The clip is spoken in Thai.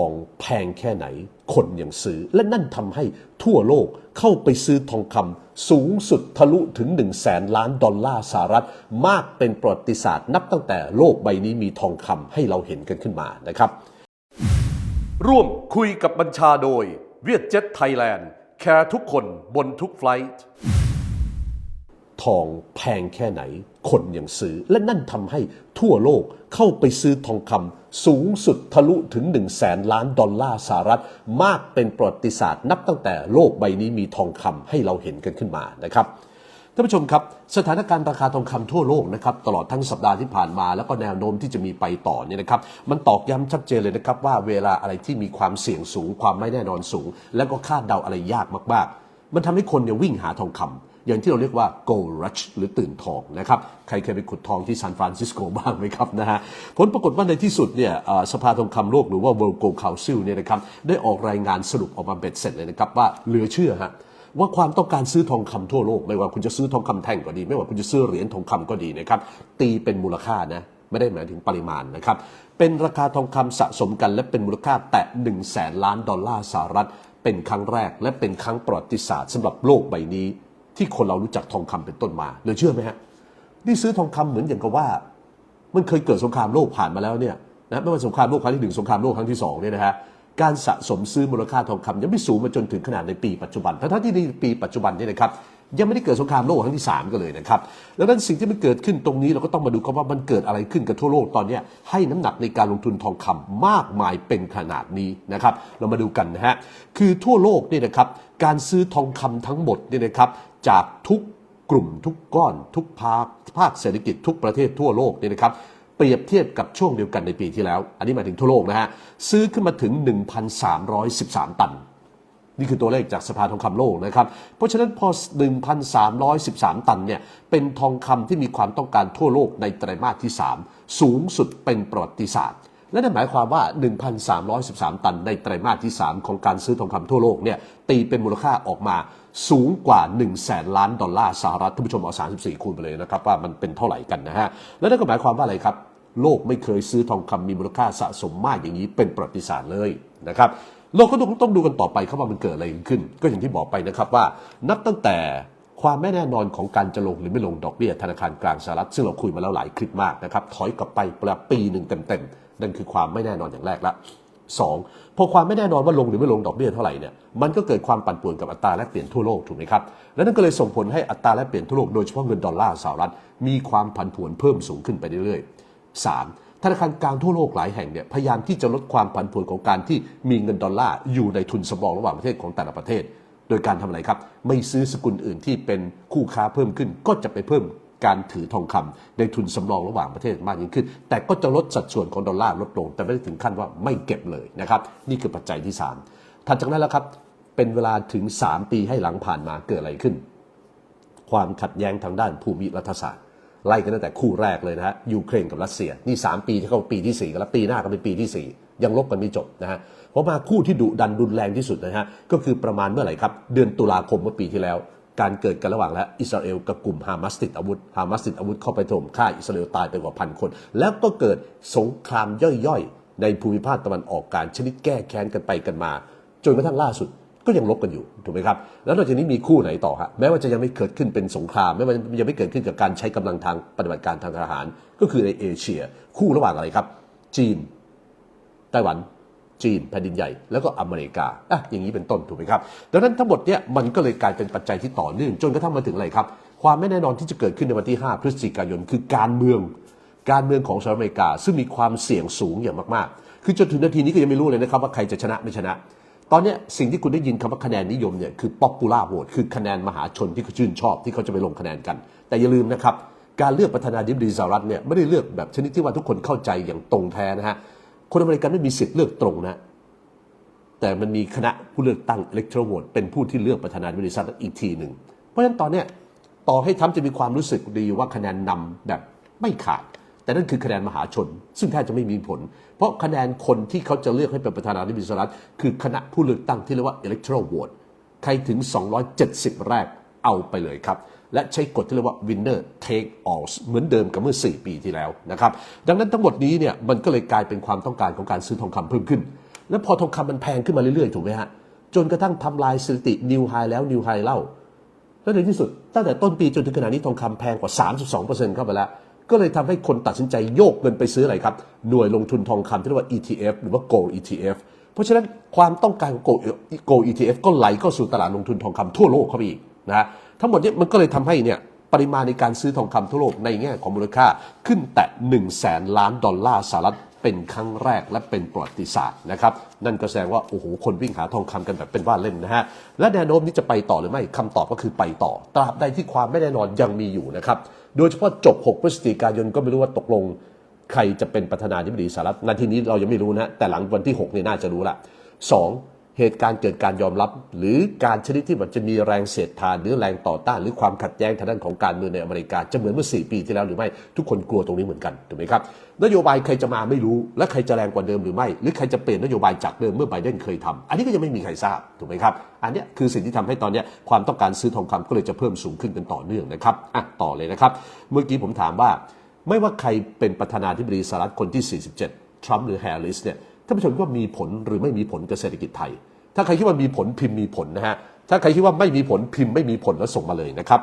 องแพงแค่ไหน คนยังซื้อ และนั่นทำให้ทั่วโลกเข้าไปซื้อทองคำสูงสุดทะลุถึง1นึ่งแสนล้านดอลลาร์สหรัฐ มากเป็นประวัติศาสตร์นับตั้งแต่โลกใบนี้มีทองคำให้เราเห็นกันขึ้นมานะครับ ร่วมคุยกับบัญชาโดยเวียดเจ็ตไทยแลนด์แคร์ทุกคนบนทุกไฟล์ทองแพงแค่ไหน คนยังซื้อ และนั่นทำให้ ทั่วโลกเข้าไปซื้อทองคำสูงสุดทะลุถึง1นึ่งแสนล้านดอลลาร์สหรัฐ มากเป็นประวัติศาสตร์นับตั้งแต่โลกใบนี้มีทองคำให้เราเห็นกันขึ้นมานะครับท่านผู้ชมครับสถานการณ์ราคาทองคำทั่วโลกนะครับตลอดทั้งสัปดาห์ที่ผ่านมาแล้วก็แนวโน้มที่จะมีไปต่อเนี่ยนะครับมันตอกย้ำชัดเจนเลยนะครับว่าเวลาอะไรที่มีความเสี่ยงสูง ความไม่แน่นอนสูง แล้วก็คาดเดาอะไรยากมาก ๆ มันทำให้คนเนี่ยวิ่งหาทองคำ อย่างที่เราเรียกว่า gold rush หรือตื่นทองนะครับ ใครเคยไปขุดทองที่ซานฟรานซิสโกบ้างไหมครับนะฮะ ผลปรากฏว่าในที่สุดเนี่ยสภาทองคำโลกหรือว่า World Gold Council เนี่ยนะครับได้ออกรายงานสรุปออกมาเบ็ดเสร็จเลยนะครับว่าเหลือเชื่อฮะว่าความต้องการซื้อทองคำทั่วโลก ไม่ว่าคุณจะซื้อทองคำแท่งก็ดี ไม่ว่าคุณจะซื้อเหรียญทองคำก็ดีนะครับตีเป็นมูลค่านะไม่ได้หมายถึงปริมาณนะครับ เป็นราคาทองคำสะสมกัน และเป็นมูลค่าแตะ1นึ่งแสนล้านดอลลาร์สหรัฐ เป็นครั้งแรกและเป็นครั้งประวัติศาสตร์สำหรับโลกใบนี้ ที่คนเรารู้จักทองคำเป็นต้นมาเหลยเชื่อไหมฮะนี่ซื้อทองคำเหมือนอย่างกับว่า มันเคยเกิดสงครามโลกผ่านมาแล้วเนี่ยนะไม่ว่าสงครามโลกครั้งที่หนึ่งสงครามโลกครั้งที่สองเนี่ยนะฮะการสะสมซื้อมูลค่าทองคำยังไม่สูงมาจนถึงขนาดในปีปัจจุบันทั้งที่ในปีปัจจุบันเนี่ยนะครับยังไม่ได้เกิดสงครามโลกครั้งที่ 3ก็เลยนะครับดังนั้นสิ่งที่มันเกิดขึ้นตรงนี้เราก็ต้องมาดูกันว่ามันเกิดอะไรขึ้นกับทั่วโลกตอนนี้ให้น้ำหนักในการลงทุนทองคำมากมายเป็นขนาดนี้นะครับเรามาดูกันนะฮะคือทั่วโลกเนี่ยนะครับการซื้อทองคำทั้งหมดเนี่ยนะครับ จากทุกกลุ่มทุกก้อนทุกภาคภาคเศรษฐกิจทุกประเทศทั่วโลกเนี่ยนะครับเปรียบเทียบกับช่วงเดียวกันในปีที่แล้ว อันนี้หมายถึงทั่วโลกนะฮะซื้อขึ้นมาถึง 1,313 ตัน นี่คือตัวเลขจากสภาทองคำโลกนะครับ เพราะฉะนั้นพอ 1,313 ตันเนี่ยเป็นทองคำที่มีความต้องการทั่วโลกในไตรมาสที่ 3 สูงสุดเป็นประวัติศาสตร์และนั่นหมายความว่า 1,313 ตันในไตรมาสที่ 3 ของการซื้อทองคำทั่วโลกเนี่ยตีเป็นมูลค่าออกมา สูงกว่า1 0 0 0 0แสนล้านดอลลาร์สหรัฐท่านผู้ชมเอา34 คูณไปเลยนะครับว่ามันเป็นเท่าไหร่กันนะฮะ และนั่นก็หมายความว่าอะไรครับ โลกไม่เคยซื้อทองคำมีมูลค่าสะสมมากอย่างนี้เป็นประวัติศาสตร์เลยนะครับเราก็ต้องต้องดูกันต่อไปครับว่ามันเกิดอะไรขึ้น ก็อย่างที่บอกไปนะครับว่า นับตั้งแต่ความไม่แน่นอนของการจะลงหรือไม่ลงดอกเบี้ยธนาคารกลางสหรัฐ ซึ่งเราคุยมาแล้วหลายคลิปมากนะครับถอยกลับไปประปีหนึ่งเต็มๆนั่นคือความไม่แน่นอนอย่างแรกละ สองพอความไม่แน่นอนว่าลงหรือไม่ลงดอกเบี้ยเท่าไหร่เนี่ยมันก็เกิดความปั่นป่วนกับอัตราแลกเปลี่ยนทั่วโลกถูกไหมครับและนั่นก็เลยส่งผลให้อัตราแลกเปลี่ยนทั่วโลกโดยเฉพาะเงินดอลลาร์สหรัฐมีความผันผวนเพิ่มสูงขึ้นไปเรื่อยๆ 3. ธนาคารกลางทั่วโลกหลายแห่งเนี่ยพยายามที่จะลดความผันผวนของการที่มีเงินดอลลาร์อยู่ในทุนสำรองระหว่างประเทศของแต่ละประเทศ โดยการทำอะไรครับ ไม่ซื้อสกุลอื่นที่เป็นคู่ค้าเพิ่มขึ้นก็จะไปเพิ่ม การถือทองคำในทุนสำรองระหว่างประเทศมากยิ่งขึ้น แต่ก็จะลดสัดส่วนของดอลลาร์ลดลง แต่ไม่ได้ถึงขั้นว่าไม่เก็บเลยนะครับ นี่คือปัจจัยที่สามถัดจากนั้นแล้วครับ เป็นเวลาถึง 3 ปีให้หลังผ่านมาเกิดอะไรขึ้น ความขัดแย้งทางด้านภูมิรัฐศาสตร์ไล่กันตั้งแต่คู่แรกเลยนะฮะยูเครนกับรัสเซีย นี่ 3 ปีที่เข้าปีที่4กันแล้วปีหน้าก็เป็นปีที่ 4 ยังลบกันไม่จบนะฮะเพราะมาคู่ที่ดุดันรุนแรงที่สุดนะฮะก็คือประมาณเมื่อไหร่ครับ เดือนตุลาคมเมื่อปีที่แล้ว การเกิดกันระหว่างและอิสราเอลกับกลุ่มฮามาสติดอาวุธฮามาสติดอาวุธเข้าไปถล่มฆ่าอิสราเอลตายไปกว่าพันคน แล้วก็เกิดสงครามย่อยๆ ในภูมิภาคตะวันออกกลารชนิดแก้แค้นกันไปกันมา จนกระทั่งล่าสุดก็ยังลบกันอยู่ถูกไหมครับ แล้วนอกจากนี้มีคู่ไหนต่อฮะแม้ว่าจะยังไม่เกิดขึ้นเป็นสงครามแม้ว่ายังไม่เกิดขึ้นกับการใช้กำลังทางปฏิบัติการทางทหาร ก็คือในเอเชีย คู่ระหว่างอะไรครับ จีนไต้หวัน จีนแผ่นดินใหญ่แล้วก็อเมริกาอะอย่างนี้เป็นต้นถูกไหมครับดังนั้นทั้งหมดเนี่ยมันก็เลยกลายเป็นปัจจัยที่ต่อเนื่องจนกระทั่งมาถึงอะไรครับ ความไม่แน่นอนที่จะเกิดขึ้นในวันที่ 5 พฤศจิกายน คือการเมือง การเมืองของสหรัฐอเมริกา ซึ่งมีความเสี่ยงสูงอย่างมากๆ คือจนถึงนาทีนี้ก็ยังไม่รู้เลยนะครับว่าใครจะชนะไม่ชนะตอนนี้สิ่งที่คุณได้ยินคำว่าคะแนนนิยมเนี่ยคือ popular vote คือคะแนนมหาชนที่เขาชื่นชอบที่เขาจะไปลงคะแนนกัน แต่อย่าลืมนะครับ การเลือกประธานาธิบดีสหรัฐเนี่ยไม่ได้เลือกแบบชนิดที่ว่าทุกคนเข้าใจอย่างตรงแท้นะฮะ คนอเมริกันไม่มีสิทธิ์เลือกตรงนะ แต่มันมีคณะผู้เลือกตั้ง electoral vote เป็นผู้ที่เลือกประธานาธิบดีสหรัฐอีกทีหนึ่ง เพราะฉะนั้นตอนเนี้ยต่อให้ทรัมจะมีความรู้สึกดีว่าคะแนนนำแบบไม่ขาด แต่นั่นคือคะแนนมหาชน ซึ่งแทบจะไม่มีผล เพราะคะแนนคนที่เขาจะเลือกให้เป็นประธานาธิบดีสหรัฐคือคณะผู้เลือกตั้งที่เรียกว่า electoral vote ใครถึง 270 แรก เอาไปเลยครับ และใช้กฎที่เรียกว่า winner take all เหมือนเดิมกับเมื่อ 4 ปีที่แล้วนะครับ ดังนั้นทั้งหมดนี้เนี่ยมันก็เลยกลายเป็นความต้องการของการซื้อทองคำเพิ่มขึ้น แล้วพอทองคำมันแพงขึ้นมาเรื่อยๆ ถูกไหมฮะ จนกระทั่งทำลายสถิตินิวไฮแล้วนิวไฮเล่า แล้วในที่สุดตั้งแต่ต้นปีจนถึงขณะนี้ทองคำแพงกว่า 32%เข้าไปแล้วก็เลยทำให้คนตัดสินใจโยกเงินไปซื้ออะไรครับ หน่วยลงทุนทองคำที่เรียกว่า ETF หรือว่า Gold ETF เพราะฉะนั้นความต้องการของ Gold ETF ก็ไหลเข้าสู่ตลาดลงทุนทองคำทั่วโลกเข้าไปอีก นะทั้งหมดเนี้มันก็เลยทำให้เนี่ยปริมาณในการซื้อทองคำทั่วโลกในแง่ของมูลค่าขึ้นแตะ1แสนล้านดอลลาร์สหรัฐเป็นครั้งแรกและเป็นประวัติศาสตร์นะครับนั่นก็แสดงว่า โอ้โห คนวิ่งหาทองคำกันแบบเป็นว่าเล่นนะฮะ และแนวโน้มนี้จะไปต่อหรือไม่คำตอบก็คือไปต่อ ตราบใดที่ความไม่แน่นอนยังมีอยู่นะครับ โดยเฉพาะจบ 6 พฤศจิกายนก็ไม่รู้ว่าตกลง ใครจะเป็นประธานาธิบดีสหรัฐนาทีนี้เรายังไม่รู้นะ แต่หลังวันที่6เนี่ยน่าจะรู้ละสอง เหตุการณ์เกิดการยอมรับ หรือการชนิดที่มันจะมีแรงเสียดทานหรือแรงต่อต้าน หรือความขัดแย้งทางด้านของการเมืองในอเมริกาจะเหมือนเมื่อ 4 ปีที่แล้วหรือไม่ทุกคนกลัวตรงนี้เหมือนกันถูกไหมครับนโยบายใครจะมาไม่รู้ และใครจะแรงกว่าเดิมหรือไม่ หรือใครจะเปลี่ยนนโยบายจากเดิมเมื่อไบเดนเคยทำอันนี้ก็ยังไม่มีใครทราบถูกไหมครับอันนี้คือสิ่งที่ทำให้ตอนนี้ความต้องการซื้อทองคำก็เลยจะเพิ่มสูงขึ้นกันต่อเนื่องนะครับอะต่อเลยนะครับ เมื่อกี้ผมถามว่า ไม่ว่าใครเป็นประธานาธิบดีสหรัฐคนที่ 47ทรัมป์หรือแฮร์ริสเนี่ย ท่านผู้ชมว่ามีผลหรือไม่มีผลกับเศรษฐกิจไทย ถ้าใครคิดว่ามีผลพิมพ์มีผลนะฮะถ้าใครคิดว่าไม่มีผลพิมพ์ไม่มีผลแล้วส่งมาเลยนะครับ